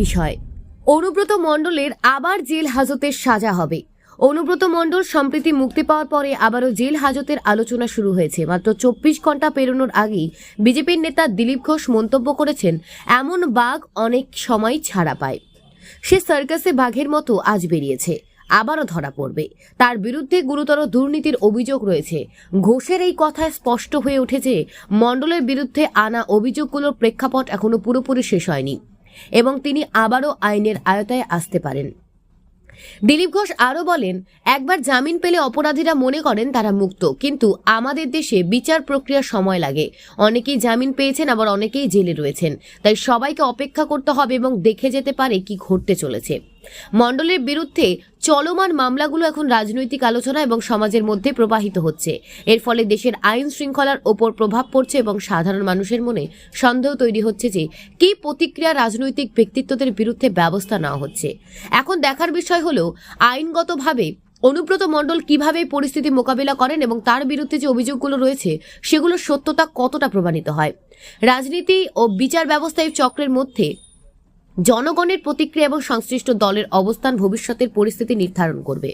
বিষয়। অনুব্রত মণ্ডলের আবার জেল হাজতের সাজা হবে। অনুব্রত মণ্ডল সম্প্রতি মুক্তি পাওয়ার পরে আবারও জেল হাজতের আলোচনা শুরু হয়েছে। মাত্র চব্বিশ ঘণ্টা পেরোনোর আগেই বিজেপির নেতা দিলীপ ঘোষ মন্তব্য করেছেন, এমন বাঘ অনেক সময় ছাড়া পায়। সে সার্কাসে বাঘের মতো আজ বেরিয়েছে, আবারও ধরা পড়বে। তার বিরুদ্ধে গুরুতর দুর্নীতির অভিযোগ রয়েছে। ঘোষের এই কথায় স্পষ্ট হয়ে উঠেছে, মণ্ডলের বিরুদ্ধে আনা অভিযোগগুলোর প্রেক্ষাপট এখনও পুরোপুরি শেষ হয়নি। এবং তিনি আবারও আইনের আয়তায় আসতে পারেন। দিলীপ ঘোষ আরও বলেন, একবার জামিন পেলে অপরাধীরা মনে করেন তারা মুক্ত, কিন্তু আমাদের দেশে বিচার প্রক্রিয়ার সময় লাগে। অনেকেই জামিন পেয়েছেন, আবার অনেকেই জেলে রয়েছেন। তাই সবাইকে অপেক্ষা করতে হবে এবং দেখে যেতে পারে কি ঘটতে চলেছে। মণ্ডলের বিরুদ্ধে চলমান মামলাগুলো এখন রাজনৈতিক আলোচনা এবং সমাজের মধ্যে প্রবাহিত হচ্ছে। এর ফলে দেশের আইন শৃঙ্খলার ওপর প্রভাব পড়ছে এবং সাধারণ মানুষের মনে সন্দেহ তৈরি হচ্ছে যে কি প্রতিক্রিয়া রাজনৈতিক ব্যক্তিত্বদের বিরুদ্ধে ব্যবস্থা নেওয়া হচ্ছে। এখন দেখার বিষয় হলো, আইনগতভাবে অনুব্রত মণ্ডল কীভাবে পরিস্থিতি মোকাবিলা করেন এবং তার বিরুদ্ধে যে অভিযোগগুলো রয়েছে, সেগুলোর সত্যতা কতটা প্রমাণিত হয়? রাজনীতি ও বিচার ব্যবস্থায় চক্রের মধ্যে জনগণের প্রতিক্রিয়া এবং সংশ্লিষ্ট দলের অবস্থান ভবিষ্যতের পরিস্থিতি নির্ধারণ করবে।